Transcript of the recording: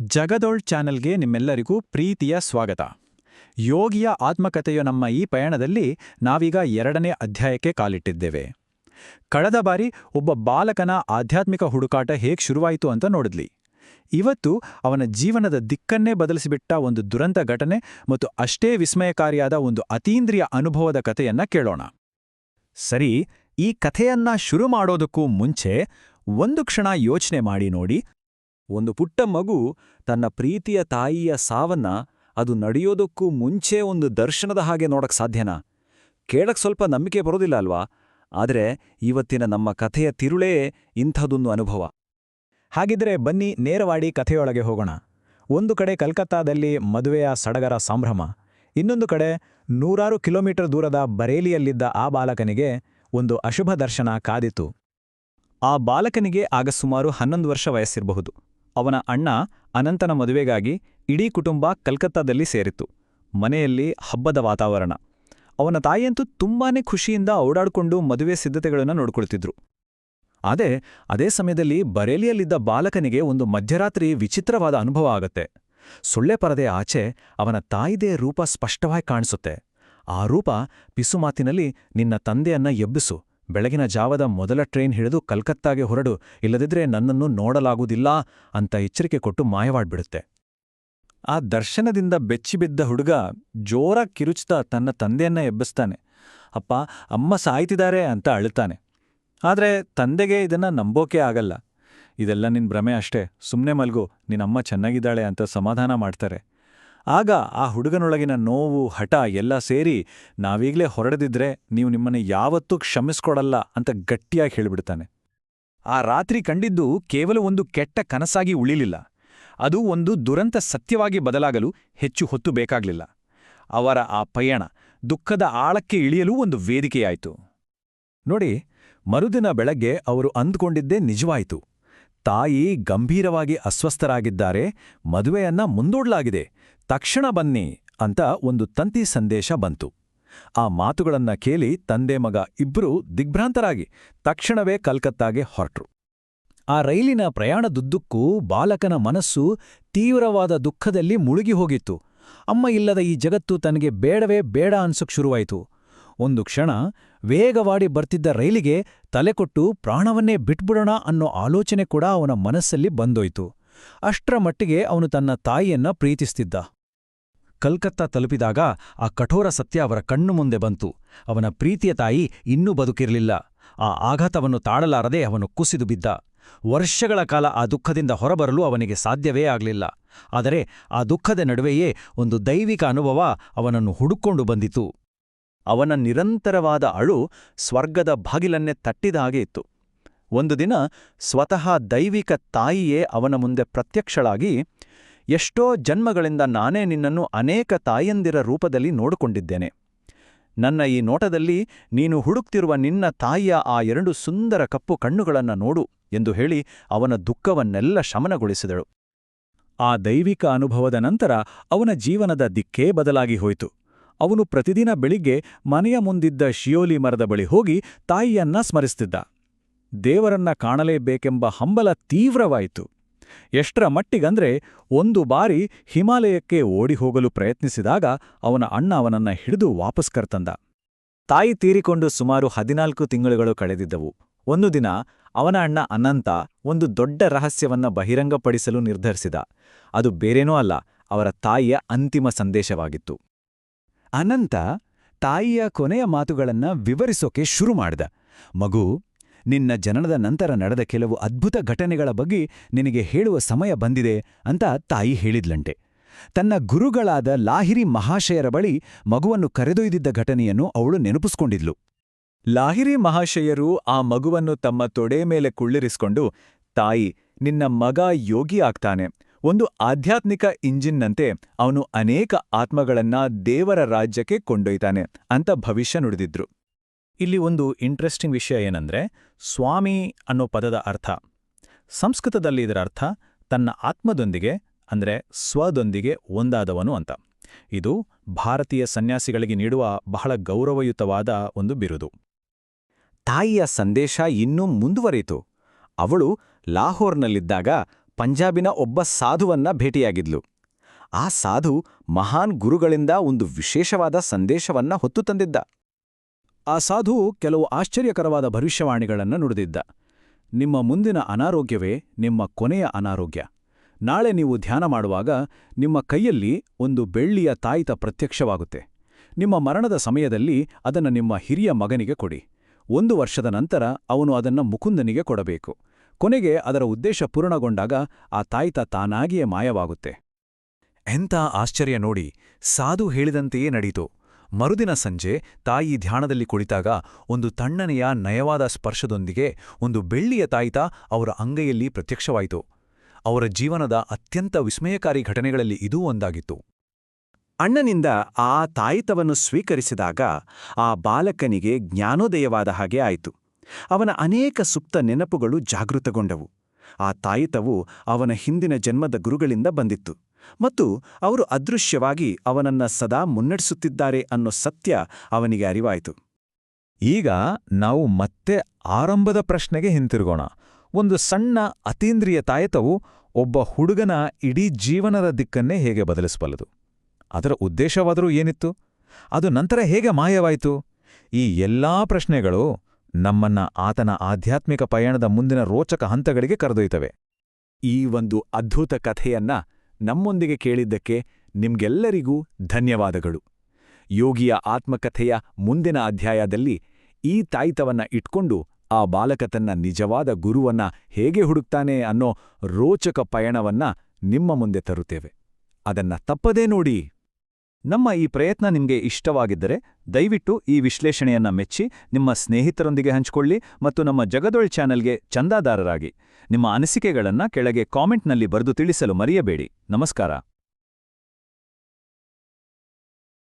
ಜಗದೋಳ್ ಚಾನೆಲ್ಗೆ ನಿಮ್ಮೆಲ್ಲರಿಗೂ ಪ್ರೀತಿಯ ಸ್ವಾಗತ. ಯೋಗಿಯ ಆತ್ಮಕಥೆಯ ನಮ್ಮ ಈ ಪಯಣದಲ್ಲಿ ನಾವೀಗ ಎರಡನೇ ಅಧ್ಯಾಯಕ್ಕೆ ಕಾಲಿಟ್ಟಿದ್ದೇವೆ. ಕಳೆದ ಬಾರಿ ಒಬ್ಬ ಬಾಲಕನ ಆಧ್ಯಾತ್ಮಿಕ ಹುಡುಕಾಟ ಹೇಗೆ ಶುರುವಾಯಿತು ಅಂತ ನೋಡಿದ್ಲಿ. ಇವತ್ತು ಅವನ ಜೀವನದ ದಿಕ್ಕನ್ನೇ ಬದಲಿಸಿಬಿಟ್ಟ ಒಂದು ದುರಂತ ಘಟನೆ ಮತ್ತು ಅಷ್ಟೇ ವಿಸ್ಮಯಕಾರಿಯಾದ ಒಂದು ಅತೀಂದ್ರಿಯ ಅನುಭವದ ಕಥೆಯನ್ನ ಕೇಳೋಣ. ಸರಿ, ಈ ಕಥೆಯನ್ನ ಶುರು ಮಾಡೋದಕ್ಕೂ ಮುಂಚೆ ಒಂದು ಕ್ಷಣ ಯೋಚನೆ ಮಾಡಿ ನೋಡಿ ಒಂದು ಪುಟ್ಟ ಮಗು ತನ್ನ ಪ್ರೀತಿಯ ತಾಯಿಯ ಸಾವನ್ನ ಅದು ನಡೆಯೋದಕ್ಕೂ ಮುಂಚೆ ಒಂದು ದರ್ಶನದ ಹಾಗೆ ನೋಡಕ್ ಸಾಧ್ಯನಾ? ಕೇಳಕ್ ಸ್ವಲ್ಪ ನಂಬಿಕೆ ಬರೋದಿಲ್ಲ ಅಲ್ವಾ? ಆದರೆ ಇವತ್ತಿನ ನಮ್ಮ ಕಥೆಯ ತಿರುಳೇ ಇಂಥದೊಂದು ಅನುಭವ. ಹಾಗಿದ್ರೆ ಬನ್ನಿ ನೇರವಾಡಿ ಕಥೆಯೊಳಗೆ ಹೋಗೋಣ. ಒಂದು ಕಡೆ ಕಲ್ಕತ್ತಾದಲ್ಲಿ ಮದುವೆಯ ಸಡಗರ ಸಂಭ್ರಮ. ಇನ್ನೊಂದು ಕಡೆ ನೂರಾರು ಕಿಲೋಮೀಟರ್ ದೂರದ ಬರೇಲಿಯಲ್ಲಿದ್ದ ಆ ಬಾಲಕನಿಗೆ ಒಂದು ಅಶುಭ ದರ್ಶನ ಕಾದಿತು ಆ ಬಾಲಕನಿಗೆ ಆಗ ಸುಮಾರು ಹನ್ನೊಂದು ವರ್ಷ ವಯಸ್ಸಿರಬಹುದು. ಅವನ ಅಣ್ಣ ಅನಂತನ ಮದುವೆಗಾಗಿ ಇಡೀ ಕುಟುಂಬ ಕಲ್ಕತ್ತಾದಲ್ಲಿ ಸೇರಿತ್ತು. ಮನೆಯಲ್ಲಿ ಹಬ್ಬದ ವಾತಾವರಣ. ಅವನ ತಾಯಿಯಂತೂ ತುಂಬಾನೇ ಖುಷಿಯಿಂದ ಓಡಾಡಿಕೊಂಡು ಮದುವೆ ಸಿದ್ಧತೆಗಳನ್ನು ನೋಡ್ಕೊಳ್ತಿದ್ರು. ಆದರೆ ಅದೇ ಸಮಯದಲ್ಲಿ ಬರೇಲಿಯಲ್ಲಿದ್ದ ಬಾಲಕನಿಗೆ ಒಂದು ಮಧ್ಯರಾತ್ರಿ ವಿಚಿತ್ರವಾದ ಅನುಭವ ಆಗತ್ತೆ. ಸೊಳ್ಳೆ ಪರದೆ ಆಚೆ ಅವನ ತಾಯಿದೆ ರೂಪ ಸ್ಪಷ್ಟವಾಗಿ ಕಾಣಿಸುತ್ತೆ. ಆ ರೂಪ ಪಿಸುಮಾತಿನಲ್ಲಿ ನಿನ್ನ ತಂದೆಯನ್ನ ಎಬ್ಬಿಸು. ಬೆಳಗಿನ ಜಾವದ ಮೊದಲ ಟ್ರೈನ್ ಹಿಡಿದು ಕಲ್ಕತ್ತಾಗೆ ಹೊರಡು, ಇಲ್ಲದಿದ್ರೆ ನನ್ನನ್ನು ನೋಡಲಾಗುವುದಿಲ್ಲ ಅಂತ ಎಚ್ಚರಿಕೆ ಕೊಟ್ಟು ಮಾಯವಾಡ್ಬಿಡುತ್ತೆ. ಆ ದರ್ಶನದಿಂದ ಬೆಚ್ಚಿಬಿದ್ದ ಹುಡುಗ ಜೋರ ಕಿರುಚ್ತಾ ತನ್ನ ತಂದೆಯನ್ನ ಎಬ್ಬಿಸ್ತಾನೆ. ಅಪ್ಪ, ಅಮ್ಮ ಸಾಯ್ತಿದ್ದಾರೆ ಅಂತ ಅಳುತ್ತಾನೆ. ಆದರೆ ತಂದೆಗೆ ಇದನ್ನ ನಂಬೋಕೆ ಆಗಲ್ಲ. ಇದೆಲ್ಲ ನಿನ್ನ ಭ್ರಮೆ ಅಷ್ಟೇ. ಸುಮ್ಮನೆ ಮಲ್ಗು. ನಿನ್ನಮ್ಮ ಚೆನ್ನಾಗಿದ್ದಾಳೆ ಅಂತ ಸಮಾಧಾನ ಮಾಡ್ತಾರೆ. ಆಗ ಆ ಹುಡುಗನೊಳಗಿನ ನೋವು, ಹಠ ಎಲ್ಲ ಸೇರಿ ನಾವೀಗಲೇ ಹೊರಡದಿದ್ರೆ ನೀವು ನಿಮ್ಮನ್ನು ಯಾವತ್ತೂ ಕ್ಷಮಿಸ್ಕೊಡಲ್ಲ ಅಂತ ಗಟ್ಟಿಯಾಗಿ ಹೇಳಿಬಿಡ್ತಾನೆ. ಆ ರಾತ್ರಿ ಕಂಡಿದ್ದು ಕೇವಲ ಒಂದು ಕೆಟ್ಟ ಕನಸಾಗಿ ಉಳಿಲಿಲ್ಲ. ಅದು ಒಂದು ದುರಂತ ಸತ್ಯವಾಗಿ ಬದಲಾಗಲು ಹೆಚ್ಚು ಹೊತ್ತು ಬೇಕಾಗಲಿಲ್ಲ. ಅವರ ಆ ಪಯಣ ದುಃಖದ ಆಳಕ್ಕೆ ಇಳಿಯಲು ಒಂದು ವೇದಿಕೆಯಾಯಿತು. ನೋಡಿ, ಮರುದಿನ ಬೆಳಗ್ಗೆ ಅವರು ಅಂದ್ಕೊಂಡಿದ್ದೇ ನಿಜವಾಯಿತು. ತಾಯಿ ಗಂಭೀರವಾಗಿ ಅಸ್ವಸ್ಥರಾಗಿದ್ದಾರೆ, ಮದುವೆಯನ್ನ ಮುಂದೂಡ್ಲಾಗಿದೆ. ತಕ್ಷಣ ಬನ್ನಿ ಅಂತ ಒಂದು ತಂತಿ ಸಂದೇಶ ಬಂತು. ಆ ಮಾತುಗಳನ್ನ ಕೇಳಿ ತಂದೆ ಮಗ ಇಬ್ಬರೂ ದಿಗ್ಭ್ರಾಂತರಾಗಿ ತಕ್ಷಣವೇ ಕಲ್ಕತ್ತಾಗೆ ಹೊರಟ್ರು. ಆ ರೈಲಿನ ಪ್ರಯಾಣದುದ್ದಕ್ಕೂ ಬಾಲಕನ ಮನಸ್ಸು ತೀವ್ರವಾದ ದುಃಖದಲ್ಲಿ ಮುಳುಗಿ ಹೋಗಿತ್ತು. ಅಮ್ಮ ಇಲ್ಲದ ಈ ಜಗತ್ತು ತನಗೆ ಬೇಡವೇ ಬೇಡ ಅನ್ಸಕ್ ಶುರುವಾಯಿತು. ಒಂದು ಕ್ಷಣ ವೇಗವಾಡಿ ಬರ್ತಿದ್ದ ರೈಲಿಗೆ ತಲೆಕೊಟ್ಟು ಪ್ರಾಣವನ್ನೇ ಬಿಟ್ಬಿಡೋಣ ಅನ್ನೋ ಆಲೋಚನೆ ಕೂಡ ಅವನ ಮನಸ್ಸಲ್ಲಿ ಬಂದೋಯ್ತು. ಅಷ್ಟರ ಮಟ್ಟಿಗೆ ಅವನು ತನ್ನ ತಾಯಿಯನ್ನ ಪ್ರೀತಿಸ್ತಿದ್ದ. ಕಲ್ಕತ್ತಾ ತಲುಪಿದಾಗ ಆ ಕಠೋರ ಸತ್ಯ ಅವರ ಕಣ್ಣು ಮುಂದೆ ಬಂತು. ಅವನ ಪ್ರೀತಿಯ ತಾಯಿ ಇನ್ನೂ ಬದುಕಿರಲಿಲ್ಲ. ಆ ಆಘಾತವನ್ನು ತಾಳಲಾರದೆ ಅವನು ಕುಸಿದು ಬಿದ್ದ. ವರ್ಷಗಳ ಕಾಲ ಆ ದುಃಖದಿಂದ ಹೊರಬರಲು ಅವನಿಗೆ ಸಾಧ್ಯವೇ ಆಗಲಿಲ್ಲ. ಆದರೆ ಆ ದುಃಖದ ನಡುವೆಯೇ ಒಂದು ದೈವಿಕ ಅನುಭವ ಅವನನ್ನು ಹುಡುಕೊಂಡು ಬಂದಿತು. ಅವನ ನಿರಂತರವಾದ ಅಳು ಸ್ವರ್ಗದ ಬಾಗಿಲನ್ನೇ ತಟ್ಟಿದ ಹಾಗೆ ಇತ್ತು. ಒಂದು ದಿನ ಸ್ವತಃ ದೈವಿಕ ತಾಯಿಯೇ ಅವನ ಮುಂದೆ ಪ್ರತ್ಯಕ್ಷಳಾಗಿ ಎಷ್ಟೋ ಜನ್ಮಗಳಿಂದ ನಾನೇ ನಿನ್ನನ್ನು ಅನೇಕ ತಾಯಂದಿರ ರೂಪದಲ್ಲಿ ನೋಡಿಕೊಂಡಿದ್ದೇನೆ. ನನ್ನ ಈ ನೋಟದಲ್ಲಿ ನೀನು ಹುಡುಕ್ತಿರುವ ನಿನ್ನ ತಾಯಿಯ ಆ ಎರಡು ಸುಂದರ ಕಪ್ಪು ಕಣ್ಣುಗಳನ್ನು ನೋಡು ಎಂದು ಹೇಳಿ ಅವನ ದುಃಖವನ್ನೆಲ್ಲ ಶಮನಗೊಳಿಸಿದಳು. ಆ ದೈವಿಕ ಅನುಭವದ ನಂತರ ಅವನ ಜೀವನದ ದಿಕ್ಕೇ ಬದಲಾಗಿ ಹೋಯಿತು. ಅವನು ಪ್ರತಿದಿನ ಬೆಳಿಗ್ಗೆ ಮನೆಯ ಮುಂದಿದ್ದ ಶಿಯೋಲಿ ಮರದ ಬಳಿ ಹೋಗಿ ತಾಯಿಯನ್ನ ಸ್ಮರಿಸ್ತಿದ್ದ. ದೇವರನ್ನ ಕಾಣಲೇಬೇಕೆಂಬ ಹಂಬಲ ತೀವ್ರವಾಯಿತು. ಎಷ್ಟರ ಮಟ್ಟಿಗಂದ್ರೆ ಒಂದು ಬಾರಿ ಹಿಮಾಲಯಕ್ಕೆ ಓಡಿ ಹೋಗಲು ಪ್ರಯತ್ನಿಸಿದಾಗ ಅವನ ಅಣ್ಣ ಅವನನ್ನ ಹಿಡಿದು ವಾಪಸ್ ಕರ್ತಂದ. ತಾಯಿ ತೀರಿಕೊಂಡು ಸುಮಾರು ಹದಿನಾಲ್ಕು ತಿಂಗಳುಗಳು ಕಳೆದಿದ್ದವು. ಒಂದು ದಿನ ಅವನ ಅಣ್ಣ ಅನಂತ ಒಂದು ದೊಡ್ಡ ರಹಸ್ಯವನ್ನ ಬಹಿರಂಗಪಡಿಸಲು ನಿರ್ಧರಿಸಿದ. ಅದು ಬೇರೇನೂ ಅಲ್ಲ, ಅವರ ತಾಯಿಯ ಅಂತಿಮ ಸಂದೇಶವಾಗಿತ್ತು. ಅನಂತ ತಾಯಿಯ ಕೊನೆಯ ಮಾತುಗಳನ್ನ ವಿವರಿಸೋಕೆ ಶುರು ಮಾಡ್ದ. ಮಗು ನಿನ್ನ ಜನನದ ನಂತರ ನಡೆದ ಕೆಲವು ಅದ್ಭುತ ಘಟನೆಗಳ ಬಗ್ಗೆ ನಿನಗೆ ಹೇಳುವ ಸಮಯ ಬಂದಿದೆ ಅಂತ ತಾಯಿ ಹೇಳಿದ್ಲಂಟೆ ತನ್ನ ಗುರುಗಳಾದ ಲಾಹಿರಿ ಮಹಾಶಯರ ಬಳಿ ಮಗುವನ್ನು ಕರೆದೊಯ್ದಿದ್ದ ಘಟನೆಯನ್ನು ಅವಳು ನೆನಪಿಸ್ಕೊಂಡಿದ್ಲು. ಲಾಹಿರಿ ಮಹಾಶಯರು ಆ ಮಗುವನ್ನು ತಮ್ಮ ತೊಡೆ ಮೇಲೆ ಕುಳ್ಳಿರಿಸ್ಕೊಂಡು, ತಾಯಿ, ನಿನ್ನ ಮಗ ಯೋಗಿ ಆಗ್ತಾನೆ. ಒಂದು ಆಧ್ಯಾತ್ಮಿಕ ಇಂಜಿನ್ನಂತೆ ಅವನು ಅನೇಕ ಆತ್ಮಗಳನ್ನ ದೇವರ ರಾಜ್ಯಕ್ಕೆ ಕೊಂಡೊಯ್ತಾನೆ ಅಂತ ಭವಿಷ್ಯ ನುಡಿದಿದ್ರು. ಇಲ್ಲಿ ಒಂದು ಇಂಟ್ರೆಸ್ಟಿಂಗ್ ವಿಷಯ ಏನಂದ್ರೆ ಸ್ವಾಮಿ ಅನ್ನೋ ಪದದ ಅರ್ಥ. ಸಂಸ್ಕೃತದಲ್ಲಿ ಇದರ ಅರ್ಥ ತನ್ನ ಆತ್ಮದೊಂದಿಗೆ ಅಂದ್ರೆ ಸ್ವದೊಂದಿಗೆ ಒಂದಾದವನು ಅಂತ. ಇದು ಭಾರತೀಯ ಸನ್ಯಾಸಿಗಳಿಗೆ ನೀಡುವ ಬಹಳ ಗೌರವಯುತವಾದ ಒಂದು ಬಿರುದು. ತಾಯಿಯ ಸಂದೇಶ ಇನ್ನೂ ಮುಂದುವರಿಯಿತು. ಅವಳು ಲಾಹೋರ್ನಲ್ಲಿದ್ದಾಗ ಪಂಜಾಬಿನ ಒಬ್ಬ ಸಾಧುವನ್ನ ಭೇಟಿಯಾಗಿದ್ಲು. ಆ ಸಾಧು ಮಹಾನ್ ಗುರುಗಳಿಂದ ಒಂದು ವಿಶೇಷವಾದ ಸಂದೇಶವನ್ನ ಹೊತ್ತು ತಂದಿದ್ದ. ಆ ಸಾಧು ಕೆಲವು ಆಶ್ಚರ್ಯಕರವಾದ ಭವಿಷ್ಯವಾಣಿಗಳನ್ನು ನುಡಿದಿದ್ದ. ನಿಮ್ಮ ಮುಂದಿನ ಅನಾರೋಗ್ಯವೇ ನಿಮ್ಮ ಕೊನೆಯ ಅನಾರೋಗ್ಯ. ನಾಳೆ ನೀವು ಧ್ಯಾನ ಮಾಡುವಾಗ ನಿಮ್ಮ ಕೈಯಲ್ಲಿ ಒಂದು ಬೆಳ್ಳಿಯ ತಾಯಿತ ಪ್ರತ್ಯಕ್ಷವಾಗುತ್ತೆ. ನಿಮ್ಮ ಮರಣದ ಸಮಯದಲ್ಲಿ ಅದನ್ನು ನಿಮ್ಮ ಹಿರಿಯ ಮಗನಿಗೆ ಕೊಡಿ. ಒಂದು ವರ್ಷದ ನಂತರ ಅವನು ಅದನ್ನು ಮುಕುಂದನಿಗೆ ಕೊಡಬೇಕು. ಕೊನೆಗೆ ಅದರ ಉದ್ದೇಶ ಪೂರ್ಣಗೊಂಡಾಗ ಆ ತಾಯಿತ ತಾನಾಗಿಯೇ ಮಾಯವಾಗುತ್ತೆ. ಎಂಥ ಆಶ್ಚರ್ಯ ನೋಡಿ, ಸಾಧು ಹೇಳಿದಂತೆಯೇ ನಡೀತು. ಮರುದಿನ ಸಂಜೆ ತಾಯಿ ಧ್ಯಾನದಲ್ಲಿ ಕುಳಿತಾಗ ಒಂದು ತಣ್ಣನೆಯ ನಯವಾದ ಸ್ಪರ್ಶದೊಂದಿಗೆ ಒಂದು ಬೆಳ್ಳಿಯ ತಾಯಿತ ಅವರ ಅಂಗೈಯಲ್ಲಿ ಪ್ರತ್ಯಕ್ಷವಾಯಿತು. ಅವರ ಜೀವನದ ಅತ್ಯಂತ ವಿಸ್ಮಯಕಾರಿ ಘಟನೆಗಳಲ್ಲಿ ಇದೂ ಒಂದಾಗಿತ್ತು. ಅಣ್ಣನಿಂದ ಆ ತಾಯಿತವನ್ನು ಸ್ವೀಕರಿಸಿದಾಗ ಆ ಬಾಲಕನಿಗೆ ಜ್ಞಾನೋದಯವಾದ ಹಾಗೆ ಆಯಿತು. ಅವನ ಅನೇಕ ಸುಪ್ತ ನೆನಪುಗಳು ಜಾಗೃತಗೊಂಡವು. ಆ ತಾಯಿತವು ಅವನ ಹಿಂದಿನ ಜನ್ಮದ ಗುರುಗಳಿಂದ ಬಂದಿತ್ತು. ಮತ್ತು ಅವರು ಅದೃಶ್ಯವಾಗಿ ಅವನನ್ನ ಸದಾ ಮುನ್ನಡೆಸುತ್ತಿದ್ದಾರೆ ಅನ್ನೋ ಸತ್ಯ ಅವನಿಗೆ ಅರಿವಾಯಿತು. ಈಗ ನಾವು ಮತ್ತೆ ಆರಂಭದ ಪ್ರಶ್ನೆಗೆ ಹಿಂತಿರುಗೋಣ. ಒಂದು ಸಣ್ಣ ಅತೀಂದ್ರಿಯ ತಾಯತವು ಒಬ್ಬ ಹುಡುಗನ ಇಡೀ ಜೀವನದ ದಿಕ್ಕನ್ನೇ ಹೇಗೆ ಬದಲಿಸಬಲ್ಲದು? ಅದರ ಉದ್ದೇಶವಾದರೂ ಏನಿತ್ತು? ಅದು ನಂತರ ಹೇಗೆ ಮಾಯವಾಯಿತು? ಈ ಎಲ್ಲಾ ಪ್ರಶ್ನೆಗಳು ನಮ್ಮನ್ನ ಆತನ ಆಧ್ಯಾತ್ಮಿಕ ಪಯಣದ ಮುಂದಿನ ರೋಚಕ ಹಂತಗಳಿಗೆ ಕರೆದೊಯ್ತವೆ. ಈ ಒಂದು ಅದ್ಭುತ ಕಥೆಯನ್ನ ನಮ್ಮೊಂದಿಗೆ ಕೇಳಿದ್ದಕ್ಕೆ ನಿಮ್ಗೆಲ್ಲರಿಗೂ ಧನ್ಯವಾದಗಳು. ಯೋಗಿಯ ಆತ್ಮಕಥೆಯ ಮುಂದಿನ ಅಧ್ಯಾಯದಲ್ಲಿ ಈ ತಾಯಿತವನ್ನ ಇಟ್ಕೊಂಡು ಆ ಬಾಲಕ ತನ್ನ ನಿಜವಾದ ಗುರುವನ್ನ ಹೇಗೆ ಹುಡುಕ್ತಾನೆ ಅನ್ನೋ ರೋಚಕ ಪಯಣವನ್ನ ನಿಮ್ಮ ಮುಂದೆ ತರುತ್ತೇವೆ. ಅದನ್ನ ತಪ್ಪದೇ ನೋಡಿ. ನಮ್ಮ ಈ ಪ್ರಯತ್ನ ನಿಮಗೆ ಇಷ್ಟವಾಗಿದ್ದರೆ ದಯವಿಟ್ಟು ಈ ವಿಶ್ಲೇಷಣೆಯನ್ನ ಮೆಚ್ಚಿ, ನಿಮ್ಮ ಸ್ನೇಹಿತರೊಂದಿಗೆ ಹಂಚಿಕೊಳ್ಳಿ ಮತ್ತು ನಮ್ಮ ಜಗದೊಳ್ ಚಾನೆಲ್ಗೆ ಚಂದಾದಾರರಾಗಿ. ನಿಮ್ಮ ಅನಿಸಿಕೆಗಳನ್ನ ಕೆಳಗೆ ಕಾಮೆಂಟ್ನಲ್ಲಿ ಬರೆದು ತಿಳಿಸಲು ಮರೆಯಬೇಡಿ. ನಮಸ್ಕಾರ.